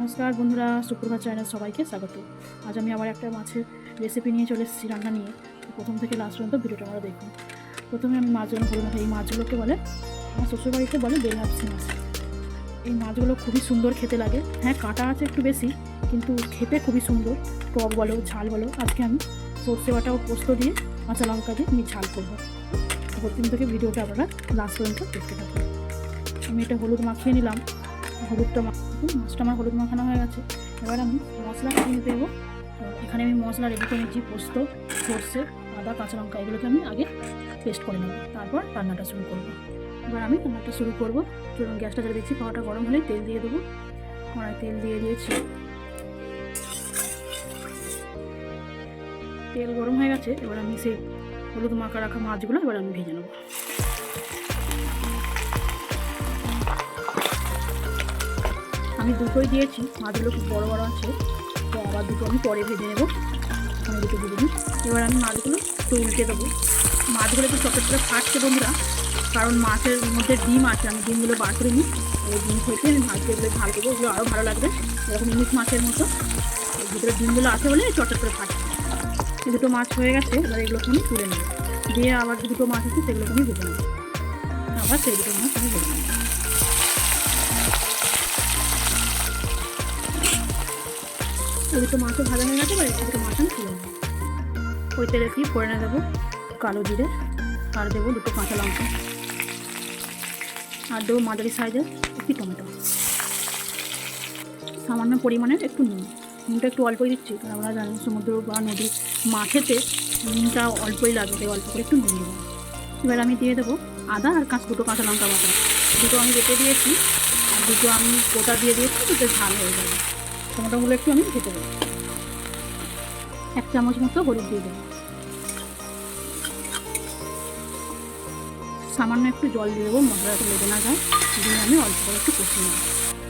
নমস্কার বন্ধুরা, সুপ্রভাত চ্যানেল সবাইকে স্বাগত। আজ আমি আবার একটা মাছের রেসিপি নিয়ে চলে এসেছি রান্না নিয়ে। প্রথম থেকে লাস্ট পর্যন্ত ভিডিওটা আমরা দেখুন। প্রথমে আমি মাছগুলো হলুদ মাখা এই মাছগুলোকে বলে, আমার শ্বশুরবাড়িতে বলে বেলহাপসি মাছ। এই মাছগুলো খুবই সুন্দর খেতে লাগে। হ্যাঁ কাটা আছে একটু বেশি, কিন্তু খেতে খুবই সুন্দর। টক বলো, ঝাল বলো, আজকে আমি সর্ষে বাটা ও পোস্ত দিয়ে কাঁচা লঙ্কা দিয়ে আমি ঝাল করব। প্রথম থেকে ভিডিওটা আপনারা লাস্ট পর্যন্ত দেখতে থাকুন। আমি এটা হলুদ মাখিয়ে নিলাম। হলুদটা মা- মাছটা আমার হলুদ মাখানো হয়ে গেছে। এবার আমি মশলা কিনে দেবো। এখানে আমি মশলা রেডি করে নিচ্ছি, পোস্ত, সর্ষে, আদা, কাঁচা লঙ্কা, এগুলোকে আমি আগে পেস্ট করে নেব। তারপর রান্নাটা শুরু করব। এবার আমি রান্নাটা শুরু করব। চলুন, গ্যাসটা জ্বালিয়ে দিচ্ছি, খাওয়াটা গরম হলে তেল দিয়ে দেবো। কড়াই তেল দিয়ে দিয়েছি। তেল গরম হয়ে গেছে, এবার আমি সেই হলুদ মাখা রাখা মাছগুলো এবার আমি ভেজে নেব। আমি দুটোই দিয়েছি মাছগুলো খুব বড় বড় আছে, তো আবার দুটো আমি পরে ভেজে নেব। আমি দুটো দিয়ে দিই এবার আমি মাছগুলো একটু দেবো। মাছগুলো একটু চপেট করে ফাটছে বন্ধুরা কারণ মাছের মধ্যে ডিম আছে, আমি ডিমগুলো বার করে নিই। ওই ডিম থেকে আমি মাছগুলো এগুলো ঝাল দেবো ওগুলো আরও ভালো লাগবে। এরকম ইলিশ মাছের মতো। ভিতরে ডিমগুলো আছে বলে চটচট করে ফাটছে। এই দুটো মাছ হয়ে গেছে, এবার এগুলোকে আমি তুলে নেব। দিয়ে আবার যে দুটো মাছ আছে, সেগুলোকে আমি ভেজে নেব। আবার সেই দুটো মাছ আমি ভেজে নেব। ওই দুটো মাছও ভাজা হয়ে গেছে, এবার এই দুটো মাছ আমি তুলে নেব। ওই তেলে কি ফোড়নে দেবো কালো জিরে, আর দেবো দুটো কাঁচা লঙ্কা। আর দেবো মাঝারি সাইজের একটি টমেটো। সামান্য পরিমাণের একটু নুন। নুনটা একটু অল্পই দিচ্ছি, কারণ আমরা জানি সমুদ্র বা নদীর মাছেতে নুনটা অল্পই লাগে তাই অল্প করে একটু নুন দেবো। এবার আমি দিয়ে দেবো আদা আর কাঁচ দুটো কাঁচা লঙ্কা বাটা। দুটো আমি বেটে দিয়েছি, আর দুটো আমি গোটা দিয়ে দিয়েছি, দুটো ঝাল হয়ে যাবে। টমেটোগুলো একটু আমি ভেজে দেবো এক চামচ মতো হলুদ দিয়ে দেবো। সামান্য একটু জল দিয়ে দেবো, মশলাটা লেগে না যায় দিয়ে আমি অল্প করে একটু কষিয়ে নেব।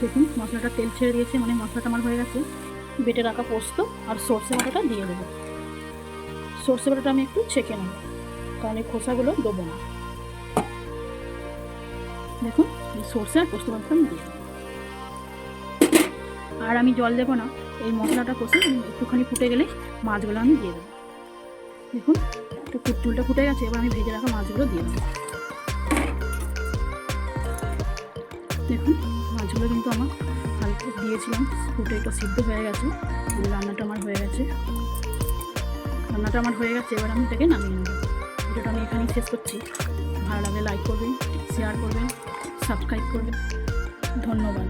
দেখুন, মশলাটা তেল ছেড়ে দিয়েছে মানে মশলাটা আমার হয়ে গেছে। বেটে রাখা পোস্ত আর সর্ষে বাটাটা দিয়ে দেবো। সর্ষে বাটাটা আমি একটু ছেঁকে নেব কারণ এই খোসাগুলো দেবো না। দেখুন সর্ষে আর পোস্ত বাটাটা আমি দিয়ে দেবো। আর আমি জল দেবো না, এই মশলাটা কষে একটুখানি ফুটে গেলে মাছগুলো আমি দিয়ে দেবো। দেখুন, একটু ফুটুলটা ফুটে গেছে, এবার আমি ভেজে রাখা মাছগুলো দিয়ে দেবো। দেখুন, মাছগুলো কিন্তু আমার হালকা দিয়েছিলাম, ফুটে একটু সিদ্ধ হয়ে গেছে রান্নাটা আমার হয়ে গেছে। রান্নাটা আমার হয়ে গেছে, এবার আমি এটাকে নামিয়ে নেব। ভিডিওটা আমি এখানেই শেষ করছি। ভালো লাগলে লাইক করবেন শেয়ার করবেন সাবস্ক্রাইব করবেন। ধন্যবাদ।